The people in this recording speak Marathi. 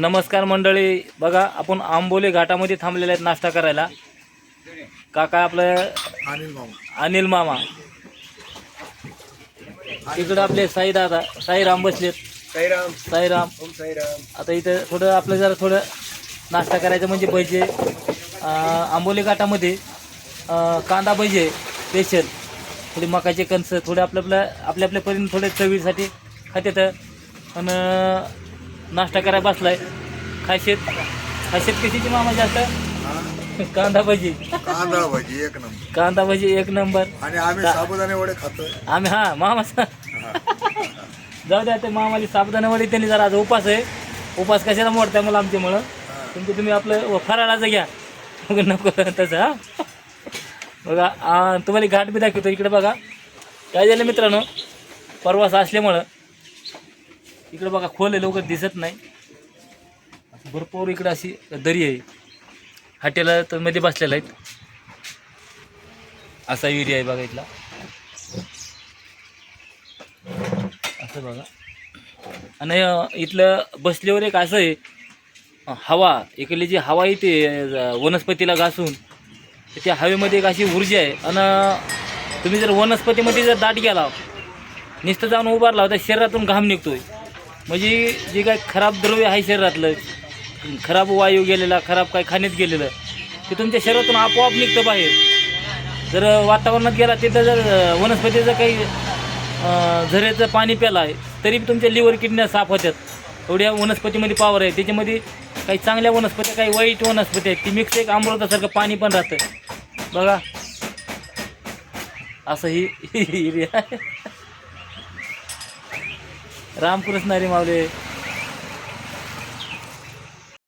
नमस्कार मंडळी. बघा आपण आंबोली घाटामध्ये थांबलेले आहेत नाश्ता करायला. काका आपलं अनिल मामा. अनिल मामा. इकडं आपले साई दादा साईराम बसलेत. साईराम साईराम साईराम आता इथं थोडं आपलं जरा थोडं नाश्ता करायचं म्हणजे भजे अं, आंबोली घाटामध्ये कांदा भजे स्पेशल. थोडी मकाचे कणस थोडे आपल्या आपल्या आपल्या आपल्या परीने थोडे चवीसाठी खात्यात. आणि नाश्ता करायला बसलाय. खाशेत खाशेत कशीची मामा जास्त कांदा भजी. कांदा भाजी एक नंबर. कांदा भजी एक नंबर. आणि आम्ही साबुदाणे वडे खातोय. आम्ही हा मामा जाऊ द्या ते मामाली साबुदाणा वडी त्यांनी जरा आज उपास आहे. उपास कशाला मोडताय मला आमच्यामुळं? तुमचं तुम्ही आपलं फराळाचं घ्या. मग नको तसं हा. बघा आ, तुम्हाला घाट बी दाखवतो इकडे बघा. काय झालं मित्रांनो? परवास असल्यामुळं. इकडं बघा खोल आहे लवकर दिसत नाही. भरपूर इकडं अशी दरी आहे. हॉटेल तर मध्ये बसलेलं आहेत. असा एरिया आहे बघा इथला. असं बघा. आणि इथलं बसल्यावर एक असं आहे हवा. इकडली जी हवा येते वनस्पतीला घासून त्या हवेमध्ये एक अशी ऊर्जा आहे. आणि तुम्ही जर वनस्पतीमध्ये जर दाट गेला नुसतं जाऊन उभारला तर शरीरातून घाम निघतोय. म्हणजे जे काय खराब द्रव्य आहे शरीरातलं खराब वायू गेलेला खराब काय खाण्यात गेलेलं ते तुमच्या शरीरातून आपोआप निघतं बाहेर. जर वातावरणात गेला तिथं जर वनस्पतीचं काही झऱ्याचं पाणी प्याला आहे तरी तुमच्या लिव्हर किडन्या साफ होतात एवढ्या वनस्पतीमध्ये पावर आहे. त्याच्यामध्ये काही चांगल्या वनस्पती काही वाईट वनस्पती आहेत. ती मिक्स एक अमृतासारखं पाणी पण राहतं. बघा. असं ही एरिया आहे. रामकृष्ण हरी मावले